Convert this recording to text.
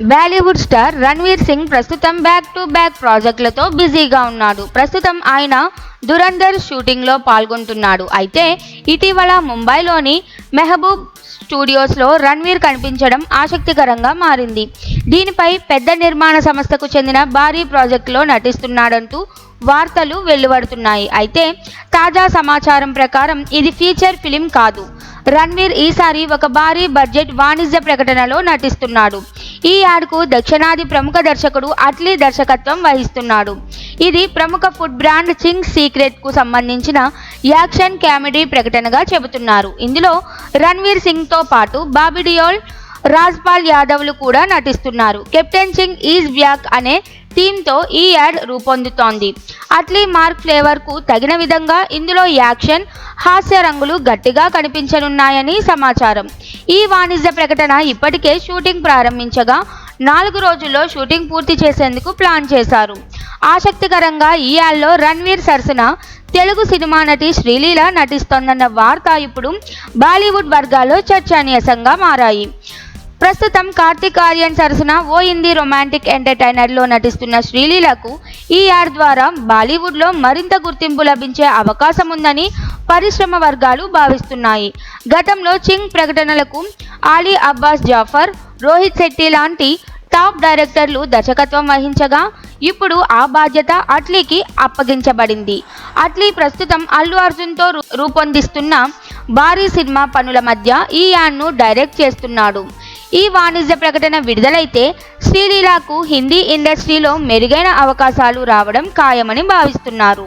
Bollywood star Ranveer Singh ప్రస్తుతం back to back ప్రాజెక్టులతో బిజీగా ఉన్నాడు. ప్రస్తుతం ఆయన దురంధర్ షూటింగ్లో పాల్గొంటున్నాడు. అయితే ఇటీవల ముంబైలోని మెహబూబ్ స్టూడియోస్లో రణ్వీర్ కనిపించడం ఆసక్తికరంగా మారింది. దీనిపై పెద్ద నిర్మాణ సంస్థకు చెందిన భారీ ప్రాజెక్టులో నటిస్తున్నాడంటూ వార్తలు వెలువడుతున్నాయి. అయితే తాజా సమాచారం ప్రకారం ఇది ఫీచర్ ఫిలిం కాదు. రణ్వీర్ ఈసారి ఒక భారీ బడ్జెట్ వాణిజ్య ప్రకటనలో నటిస్తున్నాడు. ఈ యాడ్కు దక్షిణాది ప్రముఖ దర్శకుడు అట్లీ దర్శకత్వం వహిస్తున్నాడు. ఇది ప్రముఖ ఫుడ్ బ్రాండ్ చింగ్ సీక్రెట్కు సంబంధించిన యాక్షన్ కామెడీ ప్రకటనగా చెబుతున్నారు. ఇందులో రణ్వీర్ సింగ్తో పాటు బాబీ డియోల్ రాజ్పాల్ యాదవ్లు కూడా నటిస్తున్నారు. కెప్టెన్ సింగ్ ఈజ్ బ్యాక్ అనే థీమ్తో ఈ యాడ్ రూపొందుతోంది. అట్లీ మార్క్ ఫ్లేవర్కు తగిన విధంగా ఇందులో యాక్షన్ హాస్య రంగులు గట్టిగా కనిపించనున్నాయని సమాచారం. ఈ వాణిజ్య ప్రకటన ఇప్పటికే షూటింగ్ ప్రారంభించగా నాలుగు రోజుల్లో షూటింగ్ పూర్తి చేసేందుకు ప్లాన్ చేశారు. ఆసక్తికరంగా ఈ యాడ్లో రణ్వీర్ సరసన తెలుగు సినిమా నటి శ్రీలీల నటిస్తోందన్న వార్త ఇప్పుడు బాలీవుడ్ వర్గాల్లో చర్చనీయాంశంగా మారాయి. ప్రస్తుతం కార్తిక్ ఆర్యన్ సరసన ఓ హిందీ రొమాంటిక్ ఎంటర్టైనర్లో నటిస్తున్న శ్రీలీలకు ఈ యాడ్ ద్వారా బాలీవుడ్లో మరింత గుర్తింపు లభించే అవకాశం ఉందని పరిశ్రమ వర్గాలు భావిస్తున్నాయి. గతంలో చింగ్ ప్రకటనలకు ఆలీ అబ్బాస్ జాఫర్ రోహిత్ శెట్టి లాంటి టాప్ డైరెక్టర్లు దర్శకత్వం వహించగా ఇప్పుడు ఆ బాధ్యత అట్లీకి అప్పగించబడింది. అట్లీ ప్రస్తుతం అల్లు అర్జున్తో రూ- రూపొందిస్తున్న భారీ సినిమా పనుల మధ్య ఈ యాడ్ను డైరెక్ట్ చేస్తున్నాడు. ఈ వాణిజ్య ప్రకటన విడుదలైతే శ్రీలీలకు హిందీ ఇండస్ట్రీలో మెరుగైన అవకాశాలు రావడం ఖాయమని భావిస్తున్నారు.